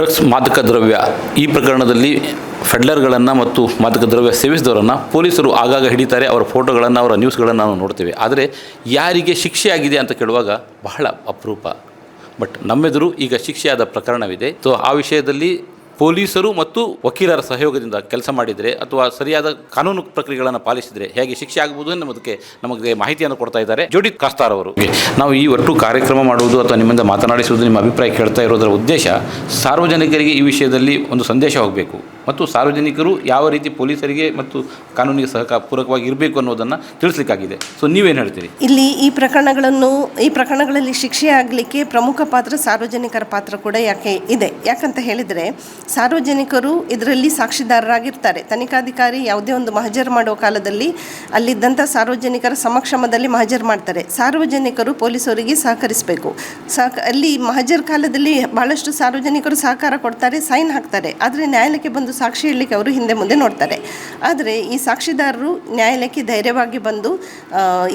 Drugs ಮಾದಕ ದ್ರವ್ಯ ಈ ಪ್ರಕರಣದಲ್ಲಿ ಫೆಡ್ಲರ್ಗಳನ್ನು ಮತ್ತು ಮಾದಕ ದ್ರವ್ಯ ಸೇವಿಸಿದವರನ್ನು ಪೊಲೀಸರು ಆಗಾಗ ಹಿಡಿತಾರೆ. ಅವರ ಫೋಟೋಗಳನ್ನು, ಅವರ ನ್ಯೂಸ್ಗಳನ್ನು ನಾವು ನೋಡ್ತೇವೆ. ಆದರೆ ಯಾರಿಗೆ ಶಿಕ್ಷೆಯಾಗಿದೆ ಅಂತ ಕೇಳುವಾಗ ಬಹಳ ಅಪರೂಪ. ಬಟ್ ನಮ್ಮೆದುರು ಈಗ ಶಿಕ್ಷೆಯಾದ ಪ್ರಕರಣವಿದೆ. ಸೊ ಆ ವಿಷಯದಲ್ಲಿ ಪೊಲೀಸರು ಮತ್ತು ವಕೀಲರ ಸಹಯೋಗದಿಂದ ಕೆಲಸ ಮಾಡಿದರೆ ಅಥವಾ ಸರಿಯಾದ ಕಾನೂನು ಪ್ರಕ್ರಿಯೆಗಳನ್ನು ಪಾಲಿಸಿದರೆ ಹೇಗೆ ಶಿಕ್ಷೆ ಆಗಬಹುದು ಅನ್ನೋದಕ್ಕೆ ನಮಗೆ ಮಾಹಿತಿಯನ್ನು ಕೊಡ್ತಾ ಇದ್ದಾರೆ. ಜೋಡಿ ಕಾಸ್ತಾರ್ ಅವರು. ನಾವು ಈ ಒಟ್ಟು ಕಾರ್ಯಕ್ರಮ ಮಾಡುವುದು ಅಥವಾ ನಿಮ್ಮಿಂದ ಮಾತನಾಡಿಸುವುದು ನಿಮ್ಮ ಅಭಿಪ್ರಾಯ ಕೇಳ್ತಾ ಇರೋದರ ಉದ್ದೇಶ ಸಾರ್ವಜನಿಕರಿಗೆ ಈ ವಿಷಯದಲ್ಲಿ ಒಂದು ಸಂದೇಶ ಹೋಗಬೇಕು. ಮತ್ತು ಸಾರ್ವಜನಿಕರು ಯಾವ ರೀತಿ ಪೊಲೀಸರಿಗೆ ಮತ್ತು ಕಾನೂನಿಗೆ ಸಹಕಾರ ಪೂರಕವಾಗಿ ಇರಬೇಕು ಅನ್ನೋದನ್ನು ತಿಳಿಸ್ಲಿಕ್ಕಾಗಿದೆ. ಸೊ ನೀವೇನು ಹೇಳ್ತೀರಿ? ಇಲ್ಲಿ ಈ ಪ್ರಕರಣಗಳನ್ನು, ಈ ಪ್ರಕರಣಗಳಲ್ಲಿ ಶಿಕ್ಷೆ ಆಗಲಿಕ್ಕೆ ಪ್ರಮುಖ ಪಾತ್ರ ಸಾರ್ವಜನಿಕರ ಪಾತ್ರ ಕೂಡ ಯಾಕೆ ಇದೆ? ಯಾಕಂತ ಹೇಳಿದರೆ, ಸಾರ್ವಜನಿಕರು ಇದರಲ್ಲಿ ಸಾಕ್ಷಿದಾರರಾಗಿರ್ತಾರೆ. ತನಿಖಾಧಿಕಾರಿ ಯಾವುದೇ ಒಂದು ಮಹಜರ್ ಮಾಡುವ ಕಾಲದಲ್ಲಿ ಅಲ್ಲಿದ್ದಂಥ ಸಾರ್ವಜನಿಕರ ಸಮಕ್ಷಮದಲ್ಲಿ ಮಹಜರ್ ಮಾಡ್ತಾರೆ. ಸಾರ್ವಜನಿಕರು ಪೊಲೀಸರಿಗೆ ಸಹಕರಿಸಬೇಕು. ಸಹಕ ಅಲ್ಲಿ ಮಹಜರ್ ಕಾಲದಲ್ಲಿ ಬಹಳಷ್ಟು ಸಾರ್ವಜನಿಕರು ಸಹಕಾರ ಕೊಡ್ತಾರೆ, ಸೈನ್ ಹಾಕ್ತಾರೆ. ಆದರೆ ನ್ಯಾಯಾಲಯಕ್ಕೆ ಬಂದು ಸಾಕ್ಷಿ ಹೇಳಲಿಕ್ಕೆ ಅವರು ಹಿಂದೆ ಮುಂದೆ ನೋಡ್ತಾರೆ. ಆದರೆ ಈ ಸಾಕ್ಷಿದಾರರು ನ್ಯಾಯಾಲಯಕ್ಕೆ ಧೈರ್ಯವಾಗಿ ಬಂದು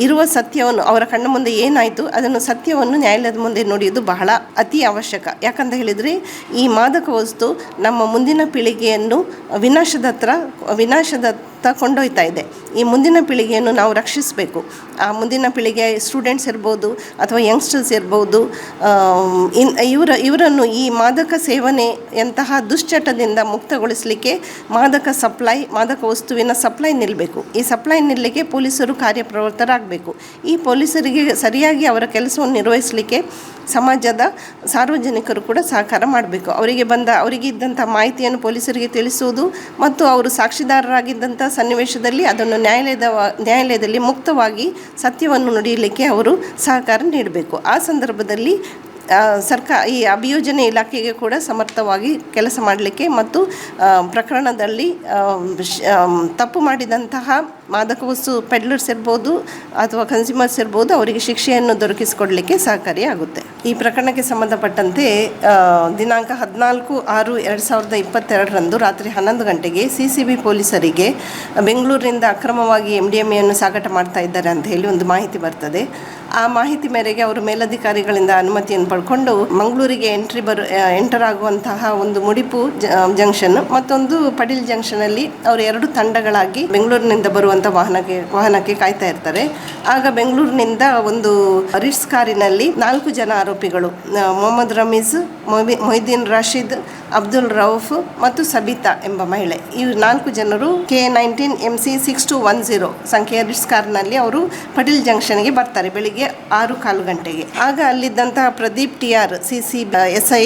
ಇರುವ ಸತ್ಯವನ್ನು, ಅವರ ಕಣ್ಣ ಮುಂದೆ ಏನಾಯಿತು, ಅದನ್ನು ಸತ್ಯವನ್ನು ನ್ಯಾಯಾಲಯದ ಮುಂದೆ ನೋಡಿಯೋದು ಬಹಳ ಅತಿ ಅವಶ್ಯಕ. ಯಾಕಂತ ಹೇಳಿದರೆ, ಈ ಮಾದಕ ವಸ್ತು ನಮ್ಮ ಮುಂದಿನ ಪೀಳಿಗೆಯನ್ನು ವಿನಾಶದತ್ರ ವಿನಾಶದತ್ತ ಕೊಂಡೊಯ್ತಾ ಇದೆ. ಈ ಮುಂದಿನ ಪೀಳಿಗೆಯನ್ನು ನಾವು ರಕ್ಷಿಸಬೇಕು. ಆ ಮುಂದಿನ ಪೀಳಿಗೆ ಸ್ಟೂಡೆಂಟ್ಸ್ ಇರ್ಬೋದು ಅಥವಾ ಯಂಗ್ಸ್ಟರ್ಸ್ ಇರ್ಬೋದು ಇನ್, ಇವರ, ಇವರನ್ನು ಈ ಮಾದಕ ಸೇವನೆಯಂತಹ ದುಶ್ಚಟದಿಂದ ಮುಕ್ತಗೊಳಿಸಲಿಕ್ಕೆ ಮಾದಕ ಸಪ್ಲೈ ಮಾದಕ ವಸ್ತುವಿನ ಸಪ್ಲೈ ನಿಲ್ಲಬೇಕು ಈ ಸಪ್ಲೈ ನಿಲ್ಲಲಿಕ್ಕೆ ಪೊಲೀಸರು ಕಾರ್ಯಪ್ರವೃತ್ತರಾಗಬೇಕು. ಈ ಪೊಲೀಸರಿಗೆ ಸರಿಯಾಗಿ ಅವರ ಕೆಲಸವನ್ನು ನಿರ್ವಹಿಸಲಿಕ್ಕೆ ಸಮಾಜದ ಸಾರ್ವಜನಿಕರು ಕೂಡ ಸಹಕಾರ ಮಾಡಬೇಕು. ಅವರಿಗೆ ಬಂದ ಅವರಿಗೆ ಇದ್ದಂಥ ಮಾಹಿತಿಯನ್ನು ಪೊಲೀಸರಿಗೆ ತಿಳಿಸುವುದು ಮತ್ತು ಅವರು ಸಾಕ್ಷಿದಾರರಾಗಿದ್ದಂಥ ಸನ್ನಿವೇಶದಲ್ಲಿ ಅದನ್ನು ನ್ಯಾಯಾಲಯದ ನ್ಯಾಯಾಲಯದಲ್ಲಿ ಮುಕ್ತವಾಗಿ ಸತ್ಯವನ್ನು ನುಡಿಯಲಿಕ್ಕೆ ಅವರು ಸಹಕಾರ ನೀಡಬೇಕು. ಆ ಸಂದರ್ಭದಲ್ಲಿ ಸರ್ಕಾರ ಈ ಅಭಿಯೋಜನೆ ಇಲಾಖೆಗೆ ಕೂಡ ಸಮರ್ಥವಾಗಿ ಕೆಲಸ ಮಾಡಲಿಕ್ಕೆ ಮತ್ತು ಪ್ರಕರಣದಲ್ಲಿ ತಪ್ಪು ಮಾಡಿದಂತಹ ಮಾದಕ ವಸ್ತು ಪೆಡ್ಲರ್ಸ್ ಇರ್ಬೋದು ಅಥವಾ ಕನ್ಸ್ಯೂಮರ್ಸ್ ಇರ್ಬೋದು ಅವರಿಗೆ ಶಿಕ್ಷೆಯನ್ನು ದೊರಕಿಸಿಕೊಡಲಿಕ್ಕೆ ಸಹಕಾರಿಯಾಗುತ್ತೆ. ಈ ಪ್ರಕರಣಕ್ಕೆ ಸಂಬಂಧಪಟ್ಟಂತೆ ದಿನಾಂಕ ಹದಿನಾಲ್ಕು ಆರು ಎರಡು ಸಾವಿರದ ಇಪ್ಪತ್ತೆರಡರಂದು ರಾತ್ರಿ ಹನ್ನೊಂದು ಗಂಟೆಗೆ ಸಿ ಸಿ ಬಿ ಪೊಲೀಸರಿಗೆ ಬೆಂಗಳೂರಿನಿಂದ ಅಕ್ರಮವಾಗಿ ಎಂ ಡಿ ಎಂ ಎಯನ್ನು ಸಾಗಾಟ ಮಾಡ್ತಾ ಇದ್ದಾರೆ ಅಂತ ಹೇಳಿ ಒಂದು ಮಾಹಿತಿ ಬರ್ತದೆ. ಆ ಮಾಹಿತಿ ಮೇರೆಗೆ ಅವರು ಮೇಲಧಿಕಾರಿಗಳಿಂದ ಅನುಮತಿಯನ್ನು ಪಡ್ಕೊಂಡು ಮಂಗಳೂರಿಗೆ ಎಂಟ್ರಿ ಬರು ಎಂಟರ್ ಆಗುವಂತಹ ಒಂದು ಮುಡಿಪು ಜಂಕ್ಷನ್ ಮತ್ತೊಂದು ಪಡೀಲ್ ಜಂಕ್ಷನ್ ಅಲ್ಲಿ ಅವರು ಎರಡು ತಂಡಗಳಾಗಿ ಬೆಂಗಳೂರಿನಿಂದ ಬರುವಂಥ ವಾಹನಕ್ಕೆ ವಾಹನಕ್ಕೆ ಕಾಯ್ತಾ ಇರ್ತಾರೆ. ಆಗ ಬೆಂಗಳೂರಿನಿಂದ ಒಂದು ರಿಟ್ಸ್ ಕಾರಿನಲ್ಲಿ ನಾಲ್ಕು ಜನ ಆರೋಪಿಗಳು ಮೊಹಮ್ಮದ್ ರಮೀಜ್ ಮೊಹಿ- ಮೊಹಿದ್ದೀನ್ ರಾಶೀದ್ ಅಬ್ದುಲ್ ರೌಫ್ ಮತ್ತು ಸಬಿತಾ ಎಂಬ ಮಹಿಳೆ. ಈ ನಾಲ್ಕು ಜನರು K nineteen M C six two one zero ಸಂಖ್ಯೆಯ ರಿಟ್ಸ್ ಕಾರ್ನಲ್ಲಿ ಅವರು ಪಟೇಲ್ ಜಂಕ್ಷನ್ಗೆ ಬರ್ತಾರೆ ಬೆಳಿಗ್ಗೆ ಆರು ಕಾಲು ಗಂಟೆಗೆ. ಆಗ ಅಲ್ಲಿದ್ದಂತಹ Pradeep T R C C S I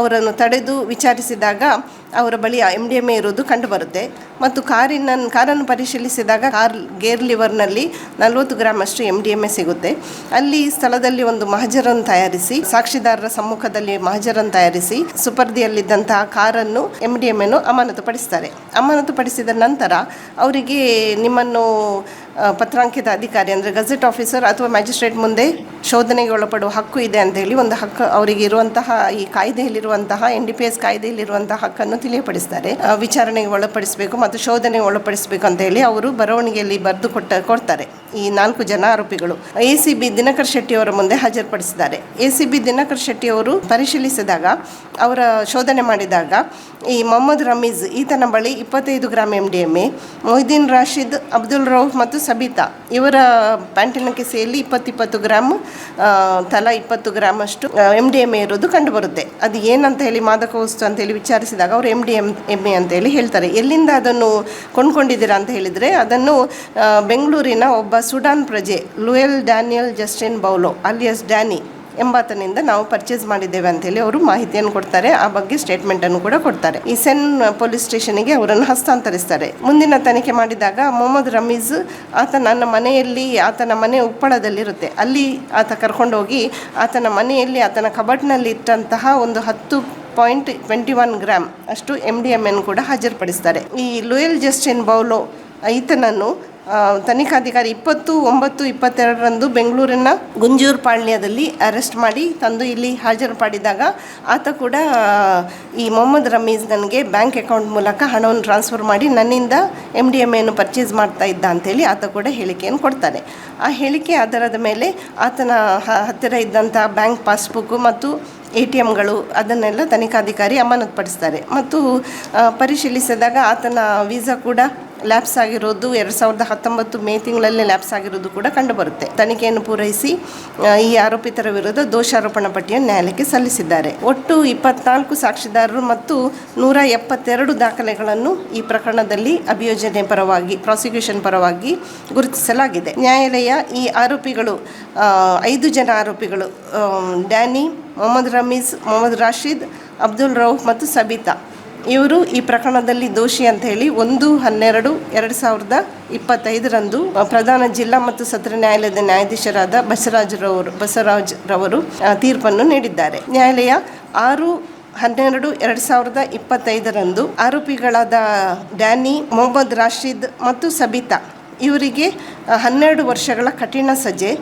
ಅವರನ್ನು ತಡೆದು ವಿಚಾರಿಸಿದಾಗ ಅವರ ಬಳಿ ಎಂ ಡಿ ಎಂ ಎ ಇರೋದು ಕಂಡುಬರುತ್ತೆ. ಮತ್ತು ಕಾರಿನ, ಕಾರನ್ನು ಪರಿಶೀಲಿಸಿದಾಗ ಕಾರ್ ಗೇರ್ ಲಿವರ್ನಲ್ಲಿ ನಲವತ್ತು ಗ್ರಾಮ್ ಅಷ್ಟು ಎಂ ಡಿ ಎಂ ಎ ಸಿಗುತ್ತೆ. ಅಲ್ಲಿ ಸ್ಥಳದಲ್ಲಿ ಒಂದು ಮಹಜರನ್ನು ತಯಾರಿಸಿ, ಸಾಕ್ಷಿದಾರರ ಸಮ್ಮುಖದಲ್ಲಿ ಮಹಜರನ್ನು ತಯಾರಿಸಿ, ಸುಪರ್ದಿಯಲ್ಲಿದ್ದಂತಹ ಕಾರನ್ನು ಎಂ ಡಿ ಎಂ ಎನ್ನು ಅಮಾನತುಪಡಿಸ್ತಾರೆ. ಅಮಾನತುಪಡಿಸಿದ ನಂತರ ಅವರಿಗೆ ನಿಮ್ಮನ್ನು ಪತ್ರಾಂಕಿತ ಅಧಿಕಾರಿ ಅಂದರೆ ಗಜೆಟ್ ಆಫೀಸರ್ ಅಥವಾ ಮ್ಯಾಜಿಸ್ಟ್ರೇಟ್ ಮುಂದೆ ಶೋಧನೆಗೆ ಒಳಪಡುವ ಹಕ್ಕು ಇದೆ ಅಂತ ಹೇಳಿ ಒಂದು ಹಕ್ಕು ಅವರಿಗೆ ಇರುವಂತಹ ಈ ಕಾಯ್ದೆಯಲ್ಲಿರುವಂತಹ ಎನ್ ಡಿ ಪಿ ಎಸ್ ಕಾಯ್ದೆಯಲ್ಲಿರುವಂತಹ ಹಕ್ಕನ್ನು ತಿಳಿಯಪಡಿಸ್ತಾರೆ. ವಿಚಾರಣೆಗೆ ಒಳಪಡಿಸಬೇಕು ಮತ್ತು ಶೋಧನೆಗೆ ಒಳಪಡಿಸಬೇಕು ಅಂತ ಹೇಳಿ ಅವರು ಬರವಣಿಗೆಯಲ್ಲಿ ಬರೆದು ಕೊಟ್ಟ ಕೊಡ್ತಾರೆ. ಈ ನಾಲ್ಕು ಜನ ಆರೋಪಿಗಳು. A C B Dinakar Shetty ಅವರ ಮುಂದೆ ಹಾಜರುಪಡಿಸಿದ್ದಾರೆ. A C B Dinakar Shetty ಅವರು ಪರಿಶೀಲಿಸಿದಾಗ, ಅವರ ಶೋಧನೆ ಮಾಡಿದಾಗ, ಈ ಮೊಹಮ್ಮದ್ ರಮೀಜ್ ಈತನ ಬಳಿ ಇಪ್ಪತ್ತೈದು gram M D M A Mohiddeen Rashid, Abdul Rauf ಮತ್ತು ಸಬಿತಾ. ಇವರ ಪ್ಯಾಂಟಿನ ಕಿಸೆಯಲ್ಲಿ ಇಪ್ಪತ್ತಿಪ್ಪತ್ತು ಗ್ರಾಮ್ ತಲಾ ಇಪ್ಪತ್ತು ಗ್ರಾಮ್ ಅಷ್ಟು ಎಂ ಡಿ ಎಂ ಎ ಇರೋದು ಕಂಡುಬರುತ್ತೆ. ಅದು ಏನಂತ ಹೇಳಿ ಮಾದಕ ವಸ್ತು ಅಂತೇಳಿ ವಿಚಾರಿಸಿದಾಗ ಅವರು M D M M A ಅಂತ ಹೇಳಿ ಹೇಳ್ತಾರೆ. ಎಲ್ಲಿಂದ ಅದನ್ನು ಕೊಂಡ್ಕೊಂಡಿದ್ದೀರಾ ಅಂತ ಹೇಳಿದರೆ, ಅದನ್ನು ಬೆಂಗಳೂರಿನ ಒಬ್ಬ ಸುಡಾನ್ ಪ್ರಜೆ Luyal Daniel Justin Boulo, alias Danny ಎಂಬಾತನಿಂದ ನಾವು ಪರ್ಚೇಸ್ ಮಾಡಿದ್ದೇವೆ ಅಂತೇಳಿ ಅವರು ಮಾಹಿತಿಯನ್ನು ಕೊಡ್ತಾರೆ. ಆ ಬಗ್ಗೆ ಸ್ಟೇಟ್ಮೆಂಟನ್ನು ಕೂಡ ಕೊಡ್ತಾರೆ. ಈ ಸೆನ್ ಪೊಲೀಸ್ ಸ್ಟೇಷನ್ಗೆ ಅವರನ್ನು ಹಸ್ತಾಂತರಿಸ್ತಾರೆ. ಮುಂದಿನ ತನಿಖೆ ಮಾಡಿದಾಗ ಮೊಹಮ್ಮದ್ ರಮೀಜ್ ಆತ ನನ್ನ ಮನೆಯಲ್ಲಿ, ಆತನ ಮನೆ ಉಪ್ಪಳದಲ್ಲಿರುತ್ತೆ. ಅಲ್ಲಿ ಆತ ಕರ್ಕೊಂಡೋಗಿ ಆತನ ಮನೆಯಲ್ಲಿ, ಆತನ ಕಬಡ್ನಲ್ಲಿ ಇಟ್ಟಂತಹ ಒಂದು ಹತ್ತು ಪಾಯಿಂಟ್ ಟ್ವೆಂಟಿ ಒನ್ ಗ್ರಾಮ್ ಅಷ್ಟು ಎಂ ಡಿ ಎಂ ಎನ್ ಕೂಡ ಹಾಜರುಪಡಿಸ್ತಾರೆ. ಈ ಲೋಯಲ್ ಜಸ್ಟಿನ್ ಬೌಲೋ ಈತನನ್ನು ತನಿಖಾಧಿಕಾರಿ ಇಪ್ಪತ್ತು, ಒಂಬತ್ತು, ಇಪ್ಪತ್ತೆರಡರಂದು ಬೆಂಗಳೂರಿನ ಗುಂಜೂರ್ ಪಾಳ್ಯದಲ್ಲಿ ಅರೆಸ್ಟ್ ಮಾಡಿ ತಂದು ಇಲ್ಲಿ ಹಾಜರುಪಡಿದಾಗ ಆತ ಕೂಡ ಈ ಮೊಹಮ್ಮದ್ ರಮೀಸ್ ನನಗೆ ಬ್ಯಾಂಕ್ ಅಕೌಂಟ್ ಮೂಲಕ ಹಣವನ್ನು ಟ್ರಾನ್ಸ್ಫರ್ ಮಾಡಿ ನನ್ನಿಂದ ಎಂ ಡಿ ಎಂ ಎನ್ನು ಪರ್ಚೇಸ್ ಮಾಡ್ತಾ ಇದ್ದ ಅಂತೇಳಿ ಆತ ಕೂಡ ಹೇಳಿಕೆಯನ್ನು ಕೊಡ್ತಾನೆ. ಆ ಹೇಳಿಕೆ ಆಧಾರದ ಮೇಲೆ ಆತನ ಹತ್ತಿರ ಇದ್ದಂಥ ಬ್ಯಾಂಕ್ ಪಾಸ್ಬುಕ್ಕು ಮತ್ತು ಎ ಟಿ ಎಮ್ಗಳು ಅದನ್ನೆಲ್ಲ ತನಿಖಾಧಿಕಾರಿ ಅಮಾನತುಪಡಿಸ್ತಾರೆ. ಮತ್ತು ಪರಿಶೀಲಿಸಿದಾಗ ಆತನ ವೀಸಾ ಕೂಡ ಲ್ಯಾಪ್ಸ್ ಆಗಿರೋದು ಎರಡು ಸಾವಿರದ ಹತ್ತೊಂಬತ್ತು ಮೇ ತಿಂಗಳಲ್ಲಿ ಲ್ಯಾಪ್ಸ್ ಆಗಿರೋದು ಕೂಡ ಕಂಡುಬರುತ್ತೆ. ತನಿಖೆಯನ್ನು ಪೂರೈಸಿ ಈ ಆರೋಪಿತರ ವಿರುದ್ಧ ದೋಷಾರೋಪಣ ಪಟ್ಟಿಯನ್ನು ನ್ಯಾಯಾಲಯಕ್ಕೆ ಸಲ್ಲಿಸಿದ್ದಾರೆ. ಒಟ್ಟು ಇಪ್ಪತ್ನಾಲ್ಕು ಸಾಕ್ಷಿದಾರರು ಮತ್ತು ನೂರ ಎಪ್ಪತ್ತೆರಡು ದಾಖಲೆಗಳನ್ನು ಈ ಪ್ರಕರಣದಲ್ಲಿ ಅಭಿಯೋಜನೆ ಪರವಾಗಿ ಪ್ರಾಸಿಕ್ಯೂಷನ್ ಪರವಾಗಿ ಗುರುತಿಸಲಾಗಿದೆ. ನ್ಯಾಯಾಲಯ ಈ ಆರೋಪಿಗಳು ಐದು ಜನ ಆರೋಪಿಗಳು ಡ್ಯಾನಿ, ಮೊಹಮ್ಮದ್ ರಮೀಸ್, ಮೊಹಮ್ಮದ್ ರಾಶೀದ್, ಅಬ್ದುಲ್ ರೌಫ್ ಮತ್ತು ಸಬಿತಾ. ಇವರು ಈ ಪ್ರಕರಣದಲ್ಲಿ ದೋಷಿ ಅಂತ ಹೇಳಿ ಒಂದು, ಹನ್ನೆರಡು, ಎರಡು ಸಾವಿರದ ಇಪ್ಪತ್ತೈದರಂದು ಪ್ರಧಾನ ಜಿಲ್ಲಾ ಮತ್ತು ಸತ್ರ ನ್ಯಾಯಾಲಯದ ನ್ಯಾಯಾಧೀಶರಾದ ಬಸವರಾಜ್ ರವರು ಬಸವರಾಜ್ ರವರು ತೀರ್ಪನ್ನು ನೀಡಿದ್ದಾರೆ. ನ್ಯಾಯಾಲಯ ಆರು, ಹನ್ನೆರಡು, ಎರಡು ಸಾವಿರದ ಇಪ್ಪತ್ತೈದರಂದು ಆರೋಪಿಗಳಾದ ಡ್ಯಾನಿ, ಮೊಹಮ್ಮದ್ ರಾಶೀದ್ ಮತ್ತು ಸಬಿತಾ, ಇವರಿಗೆ ಹನ್ನೆರಡು ವರ್ಷಗಳ ಕಠಿಣ ಸಜೆ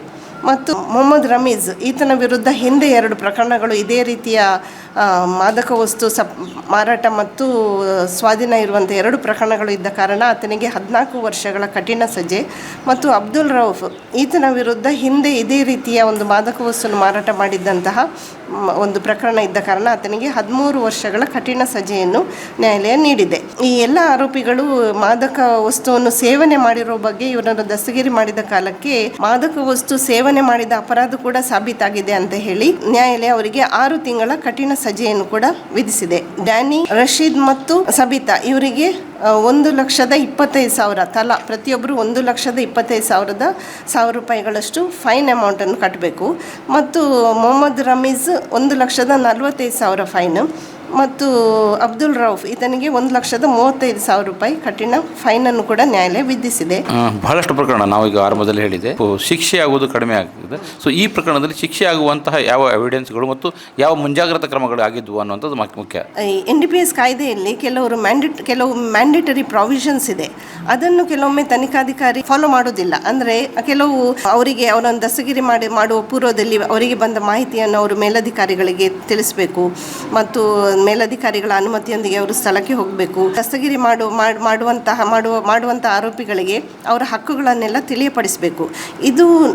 ಮತ್ತು ಮೊಹಮ್ಮದ್ ರಮೀಜ್, ಈತನ ವಿರುದ್ಧ ಹಿಂದೆ ಎರಡು ಪ್ರಕರಣಗಳು ಇದೇ ರೀತಿಯ ಮಾದಕ ವಸ್ತು ಸಪ್, ಮಾರಾಟ ಮತ್ತು ಸ್ವಾಧೀನ ಇರುವಂಥ ಎರಡು ಪ್ರಕರಣಗಳು ಇದ್ದ ಕಾರಣ ಆತನಿಗೆ ಹದಿನಾಲ್ಕು ವರ್ಷಗಳ ಕಠಿಣ ಸಜೆ ಮತ್ತು ಅಬ್ದುಲ್ ರೌಫ್, ಈತನ ವಿರುದ್ಧ ಹಿಂದೆ ಇದೇ ರೀತಿಯ ಒಂದು ಮಾದಕ ವಸ್ತುವನ್ನು ಮಾರಾಟ ಮಾಡಿದ್ದಂತಹ ಒಂದು ಪ್ರಕರಣ ಇದ್ದ ಕಾರಣ ಆತನಿಗೆ ಹದಿಮೂರು ವರ್ಷಗಳ ಕಠಿಣ ಸಜೆಯನ್ನು ನ್ಯಾಯಾಲಯ ನೀಡಿದೆ. ಈ ಎಲ್ಲ ಆರೋಪಿಗಳು ಮಾದಕ ವಸ್ತುವನ್ನು ಸೇವನೆ ಮಾಡಿರೋ ಬಗ್ಗೆ ಇವರನ್ನು ದಸ್ತಗಿರಿ ಮಾಡಿದ ಕಾಲಕ್ಕೆ ಮಾದಕ ವಸ್ತು ಸೇವನೆ ಮಾಡಿದ ಅಪರಾಧ ಕೂಡ ಸಾಬೀತಾಗಿದೆ ಅಂತ ಹೇಳಿ ನ್ಯಾಯಾಲಯ ಅವರಿಗೆ ಆರು ತಿಂಗಳ ಕಠಿಣ ಸಜೆಯನ್ನು ಕೂಡ ವಿಧಿಸಿದೆ. ಡ್ಯಾನಿ, ರಶೀದ್ ಮತ್ತು ಸಬಿತಾ ಇವರಿಗೆ ಒಂದು ಲಕ್ಷದ ಇಪ್ಪತ್ತೈದು ಸಾವಿರ ತಲಾ ಪ್ರತಿಯೊಬ್ಬರು ಒಂದು ಲಕ್ಷದ ಇಪ್ಪತ್ತೈದು ಸಾವಿರದ ಸಾವಿರ ರೂಪಾಯಿಗಳಷ್ಟು ಫೈನ್ ಅಮೌಂಟನ್ನು ಕಟ್ಟಬೇಕು. ಮತ್ತು ಮೊಹಮ್ಮದ್ ರಮೀಜ್ ಒಂದು ಲಕ್ಷದ ನಲವತ್ತೈದು ಸಾವಿರ ಫೈನ್. ಮತ್ತು ಅಬ್ದುಲ್ ರೌಫ್ ಈತನಿಗೆ ಒಂದು ಲಕ್ಷದ ಮೂವತ್ತೈದು ಸಾವಿರ ರೂಪಾಯಿ ಕಠಿಣ ಫೈನನ್ನು ಕೂಡ ನ್ಯಾಯಾಲಯ ವಿಧಿಸಿದೆ. ಬಹಳಷ್ಟು ಪ್ರಕರಣ ನಾವೀಗ ಆರಂಭದಲ್ಲಿ ಹೇಳಿದೆ. ಶಿಕ್ಷೆ ಆಗುವುದು ಕಡಿಮೆ ಆಗಿದೆ ಸೊ ಈ ಪ್ರಕರಣದಲ್ಲಿ ಶಿಕ್ಷೆ ಆಗುವಂತಹ ಯಾವ ಎವಿಡೆನ್ಸ್ಗಳು ಮತ್ತು ಯಾವ ಮುಂಜಾಗ್ರತಾ ಕ್ರಮಗಳು ಆಗಿದ್ವು ಅನ್ನುವಂಥದ್ದು ಮುಖ್ಯ- ಮುಖ್ಯ ಎನ್ ಡಿ ಪಿ ಎಸ್ ಕಾಯ್ದೆಯಲ್ಲಿ ಕೆಲವರು ಮ್ಯಾಂಡೇಟ್ ಕೆಲವು ಮ್ಯಾಂಡೇಟರಿ ಪ್ರಾವಿಷನ್ಸ್ ಇದೆ. ಅದನ್ನು ಕೆಲವೊಮ್ಮೆ ತನಿಖಾಧಿಕಾರಿ ಫಾಲೋ ಮಾಡೋದಿಲ್ಲ ಅಂದರೆ ಕೆಲವು ಅವರಿಗೆ ಅವರನ್ನು ದಸಗಿರಿ ಮಾಡಿ ಮಾಡುವ ಪೂರ್ವದಲ್ಲಿ ಅವರಿಗೆ ಬಂದ ಮಾಹಿತಿಯನ್ನು ಅವರು ಮೇಲಧಿಕಾರಿಗಳಿಗೆ ತಿಳಿಸಬೇಕು. ಮತ್ತು ಮೇಲಧಿಕಾರಿಗಳ ಅನುಮತಿಯೊಂದಿಗೆ ಅವರು ಸ್ಥಳಕ್ಕೆ ಹೋಗಬೇಕು. ದಸ್ತಗಿರಿ ಮಾಡು, ಮಾಡ್- ಮಾಡುವಂತಹ, ಮಾಡುವ ಮಾಡುವಂಥ ಆರೋಪಿಗಳಿಗೆ ಅವರ ಹಕ್ಕುಗಳನ್ನೆಲ್ಲ ತಿಳಿಯಪಡಿಸಬೇಕು. ಇದು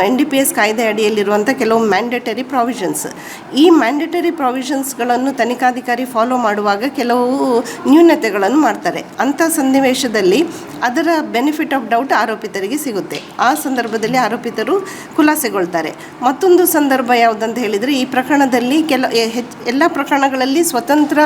ಎನ್ ಡಿ ಪಿ ಎಸ್ ಕಾಯ್ದೆ ಅಡಿಯಲ್ಲಿರುವಂಥ ಕೆಲವು ಮ್ಯಾಂಡೇಟರಿ ಪ್ರಾವಿಷನ್ಸ್ ಈ ಮ್ಯಾಂಡೇಟರಿ ಪ್ರಾವಿಷನ್ಸ್ಗಳನ್ನು ತನಿಖಾಧಿಕಾರಿ ಫಾಲೋ ಮಾಡುವಾಗ ಕೆಲವು ನ್ಯೂನತೆಗಳನ್ನು ಮಾಡ್ತಾರೆ. ಅಂಥ ಸನ್ನಿವೇಶದಲ್ಲಿ ಅದರ ಬೆನಿಫಿಟ್ ಆಫ್ ಡೌಟ್ ಆರೋಪಿತರಿಗೆ ಸಿಗುತ್ತೆ. ಆ ಸಂದರ್ಭದಲ್ಲಿ ಆರೋಪಿತರು ಖುಲಾಸೆಗೊಳ್ತಾರೆ. ಮತ್ತೊಂದು ಸಂದರ್ಭ ಯಾವುದಂತ ಹೇಳಿದರೆ ಈ ಪ್ರಕರಣದಲ್ಲಿ ಕೆಲ ಎಲ್ಲ ಪ್ರಕರಣಗಳಲ್ಲಿ ಸ್ವತಂತ್ರ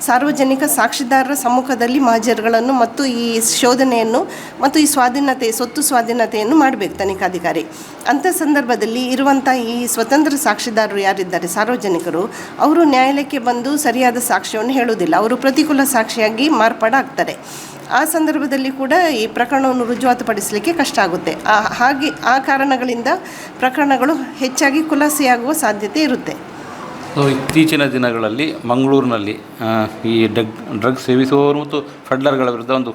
ಸಾರ್ವಜನಿಕ ಸಾಕ್ಷಿದಾರರ ಸಮ್ಮುಖದಲ್ಲಿ ಮಹಜರ್ಗಳನ್ನು ಮತ್ತು ಈ ಶೋಧನೆಯನ್ನು ಮತ್ತು ಈ ಸ್ವಾಧೀನತೆ, ಸೊತ್ತು ಸ್ವಾಧೀನತೆಯನ್ನು ಮಾಡಬೇಕು ತನಿಖಾಧಿಕಾರಿ. ಅಂಥ ಸಂದರ್ಭದಲ್ಲಿ ಇರುವಂಥ ಈ ಸ್ವತಂತ್ರ ಸಾಕ್ಷಿದಾರರು ಯಾರಿದ್ದಾರೆ? ಸಾರ್ವಜನಿಕರು. ಅವರು ನ್ಯಾಯಾಲಯಕ್ಕೆ ಬಂದು ಸರಿಯಾದ ಸಾಕ್ಷ್ಯವನ್ನು ಹೇಳುವುದಿಲ್ಲ. ಅವರು ಪ್ರತಿಕೂಲ ಸಾಕ್ಷಿಯಾಗಿ ಮಾರ್ಪಾಡಾಗ್ತಾರೆ. ಆ ಸಂದರ್ಭದಲ್ಲಿ ಕೂಡ ಈ ಪ್ರಕರಣವನ್ನು ರುಜುವಾತುಪಡಿಸಲಿಕ್ಕೆ ಕಷ್ಟ ಆಗುತ್ತೆ. ಹಾಗೆ, ಆ ಕಾರಣಗಳಿಂದ ಪ್ರಕರಣಗಳು ಹೆಚ್ಚಾಗಿ ಖುಲಾಸೆಯಾಗುವ ಸಾಧ್ಯತೆ ಇರುತ್ತೆ. ಇತ್ತೀಚಿನ ದಿನಗಳಲ್ಲಿ ಮಂಗಳೂರಿನಲ್ಲಿ ಈ ಡ್ರಗ್ ಡ್ರಗ್ ಸೇವಿಸುವವರು ಮತ್ತು ಫಡ್ಲರ್ಗಳ ವಿರುದ್ಧ ಒಂದು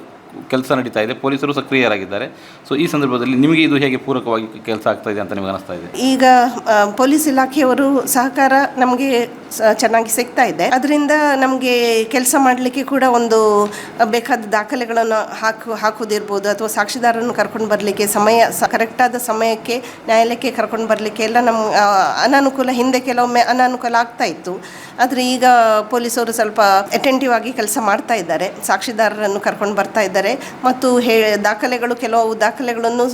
ಕೆಲಸ ನಡೀತಾ ಇದೆ. ಪೊಲೀಸರು ಸಕ್ರಿಯರಾಗಿದ್ದಾರೆ. ಸೊ ಈ ಸಂದರ್ಭದಲ್ಲಿ ನಿಮಗೆ ಇದು ಹೇಗೆ ಪೂರಕವಾಗಿ ಕೆಲಸ ಆಗ್ತಾ ಇದೆ ಅಂತ ನಿಮಗೆ ಅನಿಸ್ತಾ ಇದೆ? ಈಗ ಪೊಲೀಸ್ ಇಲಾಖೆಯವರು ಸಹಕಾರ ನಮಗೆ ಚೆನ್ನಾಗಿ ಸಿಗ್ತಾ ಇದೆ. ಅದರಿಂದ ನಮಗೆ ಕೆಲಸ ಮಾಡಲಿಕ್ಕೆ ಕೂಡ ಒಂದು ಬೇಕಾದ ದಾಖಲೆಗಳನ್ನು ಹಾಕು, ಹಾಕೋದಿರ್ಬೋದು ಅಥವಾ ಸಾಕ್ಷಿದಾರರನ್ನು ಕರ್ಕೊಂಡು ಬರಲಿಕ್ಕೆ ಸಮಯ ಕರೆಕ್ಟಾದ ಸಮಯಕ್ಕೆ, ನ್ಯಾಯಾಲಯಕ್ಕೆ ಕರ್ಕೊಂಡು ಬರಲಿಕ್ಕೆ ಎಲ್ಲ ನಮ್ಮ ಅನಾನುಕೂಲ ಹಿಂದೆ ಕೆಲವೊಮ್ಮೆ ಅನಾನುಕೂಲ ಆಗ್ತಾ ಇತ್ತು. ಆದರೆ ಈಗ ಪೊಲೀಸರು ಸ್ವಲ್ಪ ಅಟೆಂಟಿವ್ ಆಗಿ ಕೆಲಸ ಮಾಡ್ತಾ ಇದ್ದಾರೆ. ಸಾಕ್ಷಿದಾರರನ್ನು ಕರ್ಕೊಂಡು ಬರ್ತಾ ಇದ್ದಾರೆ. ಮತ್ತು ಹೇ, ದಾಖಲೆಗಳು, ಕೆಲವು ದಾಖಲೆಗಳನ್ನು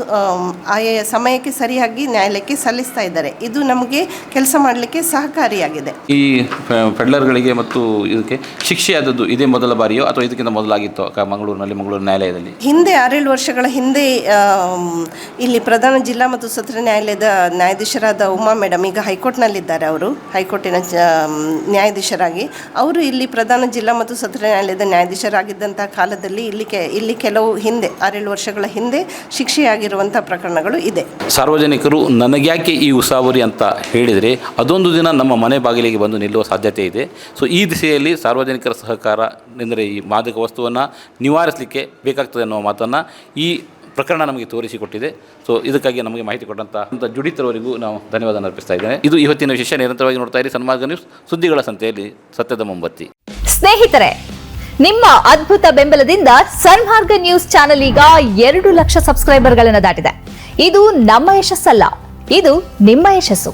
ಆಯಾ ಸಮಯಕ್ಕೆ ಸರಿಯಾಗಿ ನ್ಯಾಯಾಲಯಕ್ಕೆ ಸಲ್ಲಿಸ್ತಾ ಇದ್ದಾರೆ. ಇದು ನಮಗೆ ಕೆಲಸ ಮಾಡಲಿಕ್ಕೆ ಸಹಕಾರಿಯಾಗಿದೆ. ಈ ಫ- ಫೆಡ್ಲರ್ಗಳಿಗೆ ಮತ್ತು ಇದಕ್ಕೆ ಶಿಕ್ಷೆ ಆದದ್ದು ಇದೇ ಮೊದಲ ಬಾರಿಯೋ ಅಥವಾ ಇದಕ್ಕಿಂತ ಮೊದಲಾಗಿತ್ತು ಮಂಗಳೂರಿನಲ್ಲಿ ಮಂಗಳೂರು ನ್ಯಾಯಾಲಯದಲ್ಲಿ? ಹಿಂದೆ ಆರೇಳು ವರ್ಷಗಳ ಹಿಂದೆ ಇಲ್ಲಿ ಪ್ರಧಾನ ಜಿಲ್ಲಾ ಮತ್ತು ಸತ್ರ ನ್ಯಾಯಾಲಯದ ನ್ಯಾಯಾಧೀಶರಾದ ಉಮಾ ಮೇಡಮ್ ಈಗ ಹೈಕೋರ್ಟ್ನಲ್ಲಿದ್ದಾರೆ ಅವರು. ಹೈಕೋರ್ಟಿನ ನ್ಯಾಯಾಧೀಶರಾಗಿ. ಅವರು ಇಲ್ಲಿ ಪ್ರಧಾನ ಜಿಲ್ಲಾ ಮತ್ತು ಸತ್ರ ನ್ಯಾಯಾಲಯದ ನ್ಯಾಯಾಧೀಶರಾಗಿದ್ದಂಥ ಕಾಲದಲ್ಲಿ ಇಲ್ಲಿ ಕೆ ಇಲ್ಲಿ ಕೆಲವು ಹಿಂದೆ ಆರೇಳು ವರ್ಷಗಳ ಹಿಂದೆ ಶಿಕ್ಷೆಯಾಗಿರುವಂಥ ಪ್ರಕರಣಗಳು ಇದೆ. ಸಾರ್ವಜನಿಕರು ನನಗ್ಯಾಕೆ ಈ ಉಸಾವರಿ ಅಂತ ಹೇಳಿದರೆ ಅದೊಂದು ದಿನ ನಮ್ಮ ಮನೆ ಬಾಗಿಲಿಗೆ ಬಂದು ನಿಲ್ಲುವ ಸಾಧ್ಯತೆ ಇದೆ. ಸೊ ಈ ದಿಸೆಯಲ್ಲಿ ಸಾರ್ವಜನಿಕರ ಸಹಕಾರ ಅಂದರೆ ಈ ಮಾದಕ ವಸ್ತುವನ್ನು ನಿವಾರಿಸಲಿಕ್ಕೆ ಬೇಕಾಗ್ತದೆ ಅನ್ನೋ ಮಾತನ್ನು ಈ ಪ್ರಕರಣ ನಮಗೆ ತೋರಿಸಿಕೊಟ್ಟಿದೆ. ಸೊ ಇದಕ್ಕಾಗಿ ನಮಗೆ ಮಾಹಿತಿ ಕೊಟ್ಟಂಥ ಅಂತ ಜುಡಿತರವರಿಗೂ ನಾವು ಧನ್ಯವಾದ ಅರ್ಪಿಸ್ತಾ ಇದ್ದೇನೆ. ಇದು ಇವತ್ತಿನ ವಿಶೇಷ ನಿರಂತರವಾಗಿ ನೋಡ್ತಾ ಇರಿ ಸನ್ಮಾರ್ಗ ನ್ಯೂಸ್ ಸುದ್ದಿಗಳ ಸಂತೆಯಲ್ಲಿ ಸತ್ಯದ ಮೊಂಬತ್ತಿ. ಸ್ನೇಹಿತರೆ, ನಿಮ್ಮ ಅದ್ಭುತ ಬೆಂಬಲದಿಂದ ಸನ್ಮಾರ್ಗ ನ್ಯೂಸ್ ಚಾನೆಲ್ ಈಗ ಎರಡು ಲಕ್ಷ ಸಬ್ಸ್ಕ್ರೈಬರ್ಗಳನ್ನು ದಾಟಿದೆ. ಇದು ನಮ್ಮ ಯಶಸ್ಸಲ್ಲ, ಇದು ನಿಮ್ಮ ಯಶಸ್ಸು.